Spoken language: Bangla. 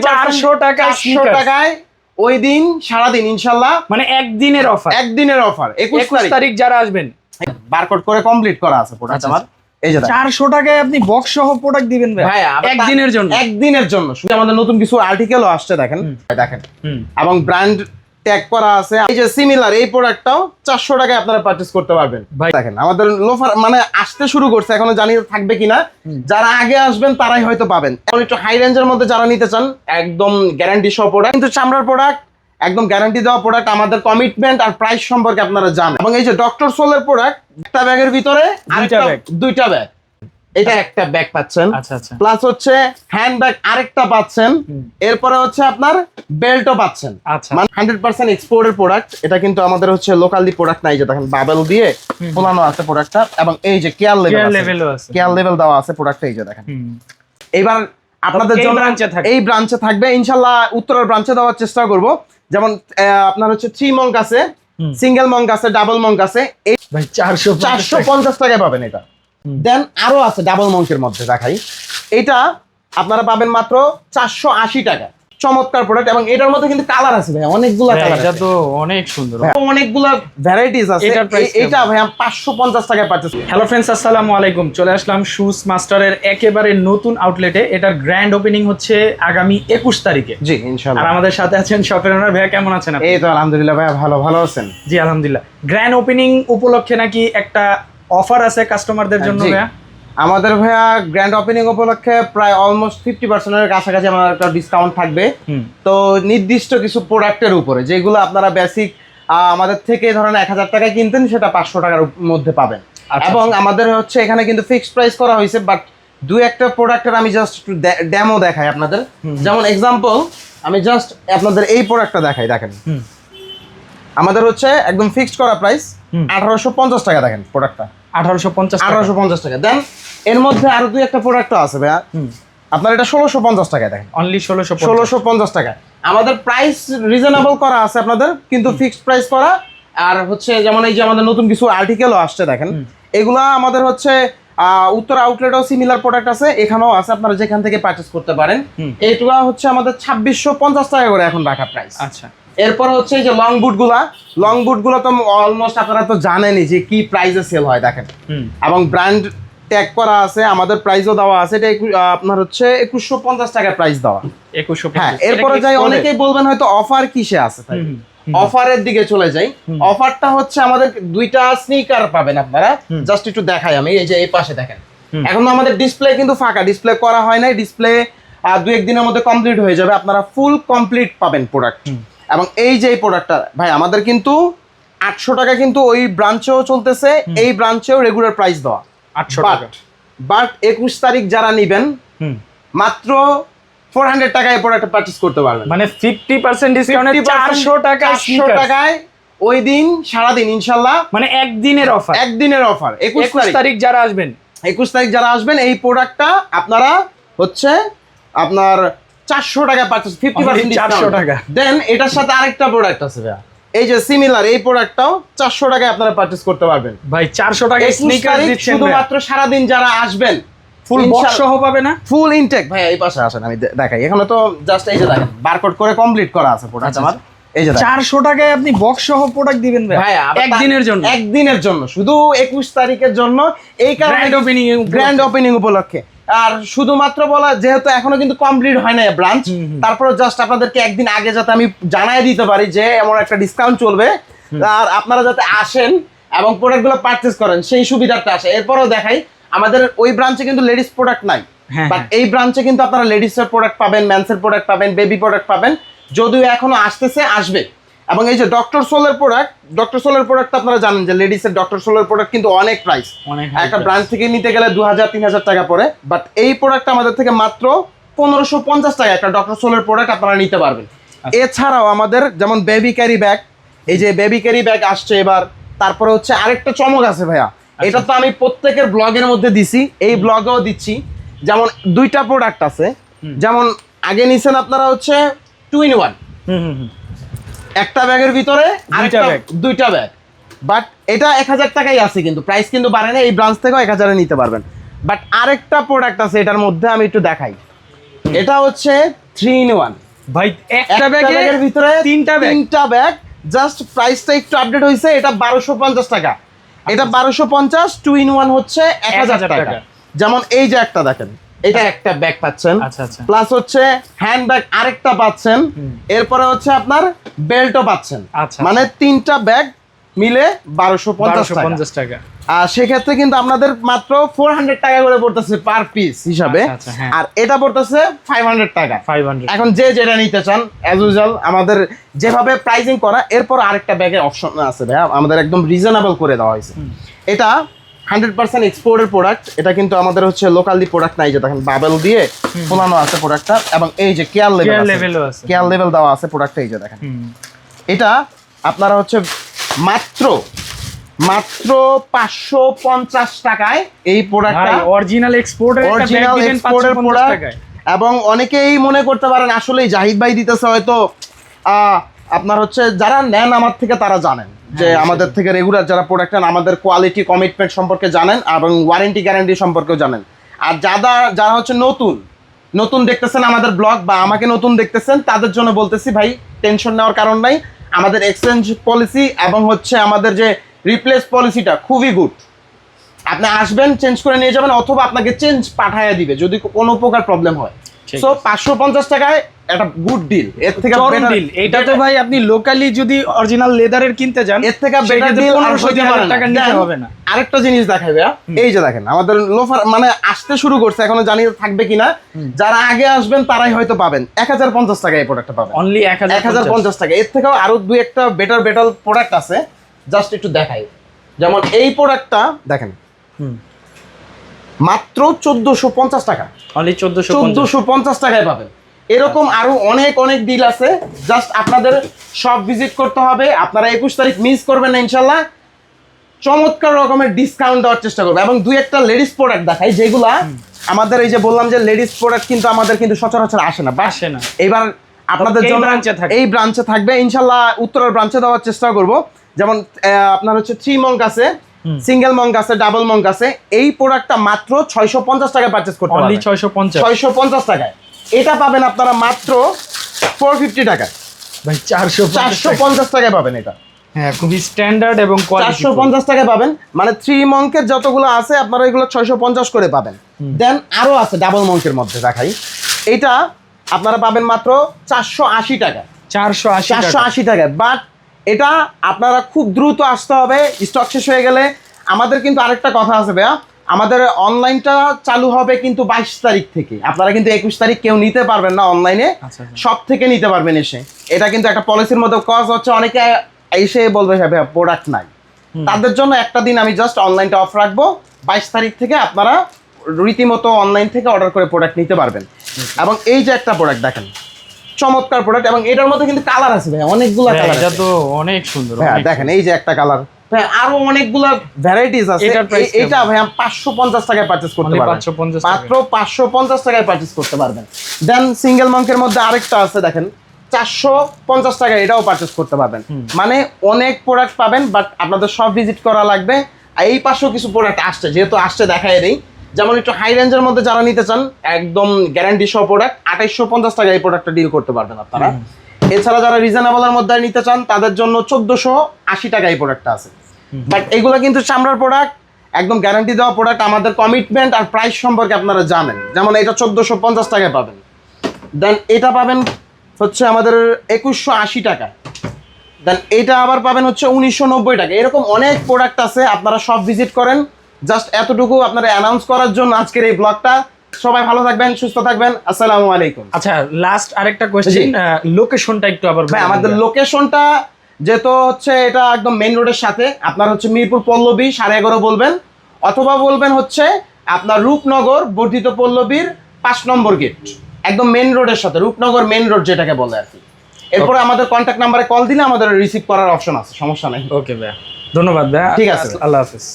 চারশো টাকা টাকায় ওই দিন সারাদিন ইনশাল্লাহ মানে একদিনের অফার একদিনের অফার একুশ তারিখ। যারা আসবেন। বারকোড করে কমপ্লিট করা আছে প্রোডাক্ট আচ্ছা, আমার। এই যে চারশো টাকায় আপনি বক্স সহ প্রোডাক্ট দিবেন ভাই। ভাই একদিনের জন্য। একদিনের জন্য। শুধু আমাদের নতুন কিছু আর্টিকেলও আসছে দেখেন। দেখেন। এবং ব্র্যান্ড ট্যাগ করা আছে। এই যে সিমিলার এই প্রোডাক্টটাও চারশো টাকায় আপনারা পারচেজ করতে পারবেন। ভাই- দেখেন আমাদের লোফার মানে আসতে শুরু করছে এখনও জানি থাকবে কিনা। যারা আগে আসবেন তারাই হয়তো পাবেন। এখন একটু হাই রেঞ্জের মধ্যে যারা নিতে চান একদম গ্যারান্টি সহ প্রোডাক্ট কিন্তু চামড়ার প্রোডাক্ট একদম গ্যারান্টি দেওয়া প্রোডাক্ট আমাদের কমিটমেন্ট আর প্রাইস সম্পর্কে আপনারা জানেন। এবং এই যে ডক্টর সোলের প্রোডাক্ট একটা ব্যাগের ভিতরে আরেকটা bag। দুইটা ব্যাগ এটা একটা ব্যাগ পাচ্ছেন। আচ্ছা আচ্ছা। প্লাস হচ্ছে হ্যান্ড ব্যাগ আরেকটা পাচ্ছেন। এরপরে হচ্ছে আপনার বেল্টও পাচ্ছেন। আচ্ছা। মানে হান্ড্রেড পার্সেন্ট এক্সপোর্টের প্রোডাক্ট এটা কিন্তু আমাদের হচ্ছে লোকালি প্রোডাক্ট নাই যে দেখেন বাবেল দিয়ে ফোলানো আছে প্রোডাক্টটা এবং এই যে কেয়ার লেভেল কেয়ার লেভেল দেওয়া আছে প্রোডাক্ট এই যে দেখেন। এবার আপনাদের জন্য। এই ব্রাঞ্চে থাকবে। ইনশাল্লাহ উত্তরের ব্রাঞ্চে দেওয়ার চেষ্টা করব। যেমন আপনার হচ্ছে থ্রি মঙ্ক আছে। সিঙ্গেল মঙ্ক আছে ডাবল মঙ্ক আছে। এই ভাই চারশো চারশো পঞ্চাশ টাকায় পাবেন এটা। দেন আরও আছে ডাবল মঙ্কের মধ্যে দেখাই। এটা আপনারা পাবেন মাত্র চারশো আশি টাকা। চমৎকার প্রোডাক্ট এবং এটার মধ্যে কিন্তু কালার আছে ভাই অনেকগুলো কালার এটা তো অনেক সুন্দর। অনেকগুলো ভ্যারাইটিস আছে। এটার এটা ভাই পাঁচশো পঞ্চাশ টাকায় পারচেস হ্যালো ফ্রেন্ডস আসসালামু আলাইকুম। চলে আসলাম শুজ মাস্টারের একেবারে নতুন আউটলেটে এটার গ্র্যান্ড ওপেনিং হচ্ছে আগামী একুশ তারিখে। জি আর ইনশাল্লাহ আমাদের সাথে আছেন শপের ওনার ভাইয়া কেমন আছেন আপনি? এই তো আলহামদুলিল্লাহ ভাই ভালো ভালো আছেন। জি আলহামদুলিল্লাহ। গ্র্যান্ড ওপেনিং উপলক্ষে নাকি একটা অফার আছে কাস্টমারদের জন্য ভাইয়া? আমাদের ভাইয়া গ্র্যান্ড ওপেনিং উপলক্ষে প্রায় অলমোস্ট ফিফটি পার্সেন্টের কাছাকাছি আমার একটা ডিসকাউন্ট থাকবে। তো নির্দিষ্ট কিছু প্রোডাক্টের উপরে যেগুলো আপনারা বেসিক আমাদের থেকে ধরেন এক হাজার টাকায় কিনতেন সেটা পাঁচশো টাকার মধ্যে পাবেন। আচ্ছা, এবং আমাদের হচ্ছে এখানে কিন্তু ফিক্সড প্রাইস করা হয়েছে বাট দু একটা প্রোডাক্টের আমি জাস্ট একটু ডেমো দেখাই আপনাদের। যেমন এক্সাম্পল আমি জাস্ট আপনাদের এই প্রোডাক্টটা দেখাই দেখেন। আমাদের হচ্ছে একদম ফিক্সড করা প্রাইস আঠারোশো পঞ্চাশ টাকা দেখেন প্রোডাক্টটা আঠারোশো পঞ্চাশ আঠারোশো পঞ্চাশ টাকা। দেন এর মধ্যে আরও দুই একটা প্রোডাক্টও আছে ভাইয়া। আপনার এটা ষোলোশো পঞ্চাশ টাকায় দেখেন। অনলি ষোলোশো ষোলোশো পঞ্চাশ টাকা আমাদের প্রাইস রিজনেবল করা আছে আপনাদের কিন্তু ফিক্সড প্রাইস করা। আর হচ্ছে যেমন এই যে আমাদের নতুন কিছু আর্টিকেলও আসছে দেখেন। এগুলা আমাদের হচ্ছে উত্তর আউটলেটও সিমিলার প্রোডাক্ট আছে। এখানেও আছে আপনারা যেখান থেকে পারচেস করতে পারেন। হুম। হচ্ছে আমাদের ছাব্বিশশো পঞ্চাশ টাকা করে এখন রাখা প্রাইস আচ্ছা। এরপর হচ্ছে এই যে লং বুটগুলা লং বুটগুলো তো অলমোস্ট আপনারা তো জানেনই যে কি প্রাইসে সেল হয় দেখেন। এবং ব্র্যান্ড ট্যাগ করা আছে আমাদের প্রাইসও দেওয়া আছে এটা আপনার হচ্ছে একুশশো পঞ্চাশ টাকা প্রাইস দেওয়া। একুশশো হ্যাঁ এরপরে যাই অনেকেই বলবেন হয়তো অফার কিসে আছে তাই। অফারের দিকে চলে যাই। অফারটা হচ্ছে আমাদের দুইটা স্নিকার পাবেন আপনারা। জাস্ট একটু দেখাই আমি এই যে এই পাশে দেখেন। এখন আমাদের ডিসপ্লে কিন্তু ফাঁকা ডিসপ্লে করা হয় নাই ডিসপ্লে আর দু একদিনের মধ্যে কমপ্লিট হয়ে যাবে আপনারা ফুল কমপ্লিট পাবেন প্রোডাক্ট এবং এই যে এই প্রোডাক্টটা ভাই আমাদের কিন্তু আটশো টাকা কিন্তু ওই ব্রাঞ্চেও চলতেছে এই ব্রাঞ্চেও রেগুলার প্রাইস দেওয়া। আটশো টাকা। বাট একুশ তারিখ যারা নিবেন হুম। মাত্র ফোর হান্ড্রেড টাকায় এই প্রোডাক্টটা পারচেস করতে পারবেন। মানে ফিফটি পার্সেন্ট ডিসকাউন্টে 50% চারশো টাকা 400 টাকায় ওই দিন সারাদিন ইনশাল্লাহ মানে একদিনের অফার একদিনের অফার একুশ তারিখ। যারা আসবেন। একুশ তারিখ যারা আসবেন এই প্রোডাক্টটা আপনারা হচ্ছে আপনার চারশো টাকা পারচেস ফিফটি পার্সেন্ট 400 টাকা। দেন এটার সাথে আরেকটা প্রোডাক্ট আছে ভাইয়া। এই যে সিমিলার এই প্রোডাক্টটাও চারশো টাকায় আপনারা পারচেস করতে পারবেন। ভাই চারশো টাকা স্নিকার দিচ্ছেন শুধুমাত্র সারাদিন যারা আসবেন ফুল বক্স সহ পাবে না? ফুল ইনটেক ভাই এই পাশে আসেন আমি দেখাই। এখানে তো জাস্ট এই যে দেখেন বারকোড করে কমপ্লিট করা আছে প্রোডাক্ট আচ্ছা, আমার। এই যে দেখেন। চারশো টাকায় আপনি বক্স সহ প্রোডাক্ট দিবেন ভাই ভাই একদিনের জন্য। একদিনের জন্য। শুধু একুশ তারিখের জন্য। এই কারণে opening গ্র্যান্ড ওপেনিং উপলক্ষে। আর শুধুমাত্র বলা যেহেতু এখনও কিন্তু কমপ্লিট হয় না ব্রাঞ্চ তারপরে জাস্ট আপনাদেরকে একদিন আগে যাতে আমি জানাই দিতে পারি যে এমন একটা ডিসকাউন্ট চলবে। আর আপনারা যাতে আসেন এবং প্রোডাক্টগুলো পারচেস করেন সেই সুবিধাটা আসে। এরপরও দেখাই আমাদের ওই ব্রাঞ্চে কিন্তু লেডিস প্রোডাক্ট নাই। হ্যাঁ, বাট এই ব্রাঞ্চে কিন্তু আপনারা লেডিসের প্রোডাক্ট পাবেন ম্যান্সের প্রোডাক্ট পাবেন বেবি প্রোডাক্ট পাবেন। যদিও এখনও আসতেছে আসবে। এবং এই যে ডক্টর সোলের প্রোডাক্ট ডক্টর সোলের প্রোডাক্ট আপনারা জানেন যে লেডিসের ডক্টর সোলের প্রোডাক্ট কিন্তু অনেক প্রাইস একটা। ব্রাঞ্চ থেকে নিতে গেলে দু হাজার তিন হাজার টাকা পড়ে। বাট এই প্রোডাক্ট আমাদের থেকে মাত্র পনেরোশো পঞ্চাশ টাকা একটা ডক্টর সোলের প্রোডাক্ট আপনারা নিতে পারবেন। আচ্ছা। এছাড়াও আমাদের যেমন বেবি ক্যারি ব্যাগ এই যে বেবি ক্যারি ব্যাগ আসছে এবার তারপরে হচ্ছে আরেকটা চমক আছে ভাইয়া। আচ্ছা। এটা তো আমি প্রত্যেকের ব্লগের মধ্যে দিছি এই ব্লগেও দিচ্ছি। যেমন দুইটা প্রোডাক্ট আছে যেমন আগে নিছেন আপনারা হচ্ছে টু ইন ওয়ান হুম হুম হুম। একটা ব্যাগের ভিতরে আরেকটা bag। দুইটা ব্যাগ। বাট এটা এক হাজার টাকাই আছে কিন্তু প্রাইস কিন্তু বাড়ে না এই ব্রাঞ্চ থেকেও এক হাজারে নিতে পারবেন। বাট আরেকটা প্রোডাক্ট আছে এটার মধ্যে আমি একটু দেখাই। এটা হচ্ছে থ্রি ইন ওয়ান ভাই একটা ব্যাগের ভিতরে তিনটা ব্যাগ। তিনটা ব্যাগ। জাস্ট প্রাইসটা একটু আপডেট হয়েছে এটা বারোশো পঞ্চাশ টাকা। এটা বারোশো পঞ্চাশ টু ইন ওয়ান হচ্ছে এক হাজার 1000 টাকা। টাকা। যেমন এই যে একটা দেখেন। এটা একটা ব্যাগ পাচ্ছেন। আচ্ছা আচ্ছা। প্লাস হচ্ছে হ্যান্ড ব্যাগ আরেকটা পাচ্ছেন। এরপরে হচ্ছে আপনার বেল্টও পাচ্ছেন। আচ্ছা মানে তিনটা ব্যাগ মিলে বারোশো পঞ্চাশ টাকা। আর সেক্ষেত্রে কিন্তু আপনাদের মাত্র ফোর হান্ড্রেড টাকা করে পড়তেছে পার পিস হিসাবে। হ্যাঁ। আর এটা পড়তেছে ফাইভ হান্ড্রেড টাকা। ফাইভ হান্ড্রেড এখন যে যেটা নিতে চান অ্যাজ ইউজুয়াল আমাদের যেভাবে প্রাইসিং করা এরপর আরেকটা ব্যাগে অপশন আছে ভাইয়া। আমাদের একদম রিজনেবল করে দেওয়া হয়েছে। এটা হান্ড্রেড পার্সেন্ট এক্সপোর্টের প্রোডাক্ট এটা কিন্তু আমাদের হচ্ছে লোকালি প্রোডাক্ট নাই যে দেখেন বাবেল দিয়ে ফোলানো আছে প্রোডাক্টটা এবং এই যে কেয়ার লেভেল আছে কেয়ার লেভেল দেওয়া আছে প্রোডাক্টটা এই যে দেখেন। এটা আপনারা হচ্ছে মাত্র মাত্র পাঁচশো পঞ্চাশ টাকায় এই প্রোডাক্টটা অরিজিনাল এক্সপোর্টের অরিজিনাল এক্সপোর্টের প্রোডাক্ট এবং অনেকেই মনে করতে পারেন আসলেই জাহিদ ভাই দিতেছে হয়তো আহ, আপনার হচ্ছে যারা নেন আমার থেকে তারা জানেন যে হ্যাঁ, আমাদের থেকে রেগুলার যারা প্রোডাক্ট নেন আমাদের কোয়ালিটি কমিটমেন্ট সম্পর্কে জানেন এবং ওয়ারেন্টি গ্যারান্টি সম্পর্কেও জানেন। আর যারা যারা হচ্ছে নতুন নতুন দেখতেছেন আমাদের ব্লগ বা আমাকে নতুন দেখতেছেন তাদের জন্য বলতেছি ভাই টেনশন নেওয়ার কারণ নাই। আমাদের এক্সচেঞ্জ পলিসি এবং হচ্ছে আমাদের যে রিপ্লেস পলিসিটা খুবই গুড আপনি আসবেন চেঞ্জ করে নিয়ে যাবেন অথবা আপনাকে চেঞ্জ পাঠাইয়া দিবে যদি কোনো প্রকার প্রবলেম হয়। সো পাঁচশো পঞ্চাশ টাকায় একটা গুড ডিল এর থেকে চরম ডিল এটা তো ভাই আপনি লোকালি যদি অরিজিনাল লেদারের কিনতে যান এর থেকে বেটার ডিল 1500 হইতে পারে টাকা নিতে হবে না। আরেকটা জিনিস দেখাই এই যে দেখেন আমাদের লোফার মানে আসতে শুরু করছে এখনও জানি থাকবে কিনা। যারা আগে আসবেন তারাই হয়তো পাবেন। এক হাজার পঞ্চাশ টাকায় এই প্রোডাক্টটা পাবেন। অনলি এক এক হাজার পঞ্চাশ টাকা এর থেকেও আরও দুই একটা বেটার বেটার প্রোডাক্ট আছে। জাস্ট একটু দেখাই। যেমন এই প্রোডাক্টটা দেখেন। মাত্র চোদ্দশো পঞ্চাশ টাকা। চোদ্দশো পঞ্চাশ। টাকায় পাবেন। এরকম আরও অনেক অনেক ডিল আছে। জাস্ট আপনাদের সব ভিজিট করতে হবে। আপনারা একুশ তারিখ মিস করবেন না ইনশাল্লাহ। চমৎকার রকমের ডিসকাউন্ট দেওয়ার চেষ্টা করব। এবং দুই একটা লেডিস প্রোডাক্ট দেখাই যেগুলা আমাদের এই যে বললাম যে লেডিস প্রোডাক্ট কিন্তু আমাদের কিন্তু সচরাচর আসে না। বাস আসে না। এবার আপনাদের এই জন্য ব্রাঞ্চে থাকবে। ইনশাল্লাহ উত্তরের ব্রাঞ্চে দেওয়ার চেষ্টা করব। যেমন আপনার হচ্ছে থ্রি মঙ্ক আছে। সিঙ্গেল মঙ্ক আছে ডাবল মঙ্ক আছে এই প্রোডাক্টটা মাত্র ছয়শো পঞ্চাশ টাকায় পারচেস করতে পারবেন। ছয়শো পঞ্চাশ। ছয়শো পঞ্চাশ টাকায়। এটা পাবেন আপনারা মাত্র ফোর ফিফটি টাকায়। ভাই চারশো চারশো পঞ্চাশ টাকায় পাবেন এটা। হ্যাঁ খুবই স্ট্যান্ডার্ড এবং চারশো পঞ্চাশ টাকায় পাবেন। মানে থ্রি মঙ্কের যতগুলো আছে আপনারা এগুলো ছয়শো পঞ্চাশ করে পাবেন। দেন আরও আছে ডাবল মঙ্কের মধ্যে দেখাই। এটা আপনারা পাবেন মাত্র চারশো আশি টাকা চারশো আশি চারশো আশি টাকায়। বাট এটা আপনারা খুব দ্রুত আসতে হবে স্টক শেষ হয়ে গেলে। আমাদের কিন্তু আরেকটা কথা আছে ভাইয়া আমাদের অনলাইনটা চালু হবে কিন্তু বাইশ তারিখ থেকে। আপনারা কিন্তু একুশ তারিখ কেউ নিতে পারবেন না অনলাইনে আচ্ছা, আচ্ছা। সব থেকে নিতে পারবেন এসে। এটা কিন্তু একটা পলিসির মধ্যে কজ হচ্ছে অনেকে এসে বলবে হ্যাঁ ভাইয়া প্রোডাক্ট নাই। তাদের জন্য একটা দিন আমি জাস্ট অনলাইনটা অফ রাখব বাইশ তারিখ থেকে আপনারা রীতিমতো অনলাইন থেকে অর্ডার করে প্রোডাক্ট নিতে পারবেন। এবং এই যে একটা প্রোডাক্ট দেখেন চমৎকার প্রোডাক্ট এবং এটার মধ্যে কিন্তু কালার আছে ভাই অনেকগুলো হ্যাঁ, কালার এটা তো অনেক সুন্দর হ্যাঁ দেখেন এই যে একটা কালার হ্যাঁ আরও অনেকগুলো ভ্যারাইটিস আছে। এটা ভাই পাঁচশো পঞ্চাশ টাকায় পারচেস করতে পারবেন। 550 মাত্র পাঁচশো পঞ্চাশ টাকায় পারচেস করতে পারবেন। দেন সিঙ্গেল মঙ্কের মধ্যে আরেকটা আছে দেখেন। চারশো পঞ্চাশ টাকায় এটাও পারচেস করতে পারবেন। মানে অনেক প্রোডাক্ট পাবেন বাট আপনাদের সব ভিজিট করা লাগবে। আর এই পাশেও কিছু প্রোডাক্ট আসছে যেহেতু আসছে দেখাই নেই। যেমন একটু হাই রেঞ্জের মধ্যে যারা নিতে চান একদম গ্যারান্টি সহ প্রোডাক্ট আঠাইশশো পঞ্চাশ টাকায় এই প্রোডাক্টটা ডিল করতে পারবেন আপনারা। এছাড়া যারা রিজনেবলের মধ্যে নিতে চান তাদের জন্য চোদ্দশো আশি টাকা এই প্রোডাক্টটা আছে। বাট এগুলো কিন্তু চামড়ার প্রোডাক্ট একদম গ্যারান্টি দেওয়া প্রোডাক্ট আমাদের কমিটমেন্ট আর প্রাইস সম্পর্কে আপনারা জানেন। যেমন এটা চোদ্দোশো পঞ্চাশ টাকায় পাবেন। দেন এটা পাবেন হচ্ছে আমাদের একুশশো আশি টাকা। দেন এটা আবার পাবেন হচ্ছে উনিশশো নব্বই টাকা। এরকম অনেক প্রোডাক্ট আছে আপনারা সব ভিজিট করেন। জাস্ট এতটুকু আপনারা অ্যানাউন্স করার জন্য আজকের এই ব্লগটা সবাই ভালো থাকবেন সুস্থ থাকবেন। আসসালামু আলাইকুম। আচ্ছা লাস্ট আরেকটা কোশ্চেন লোকেশনটা একটু আবার ভাই আমাদের। লোকেশনটা যেহেতু হচ্ছে এটা একদম মেইন রোডের সাথে আপনার হচ্ছে মিরপুর পল্লবী সাড়ে এগারো বলবেন। অথবা বলবেন হচ্ছে আপনার রূপনগর বর্ধিত পল্লবীর পাঁচ নম্বর গেট একদম মেইন রোডের সাথে রূপনগর মেইন রোড যেটাকে বলে আর কি। এরপরে আমাদের কন্ট্যাক্ট নাম্বারে কল দিলে আমাদের রিসিভ করার অপশন আছে সমস্যা নেই। ওকে ভাইয়া। ধন্যবাদ ভাইয়া। ঠিক আছে। আল্লাহ হাফিজ।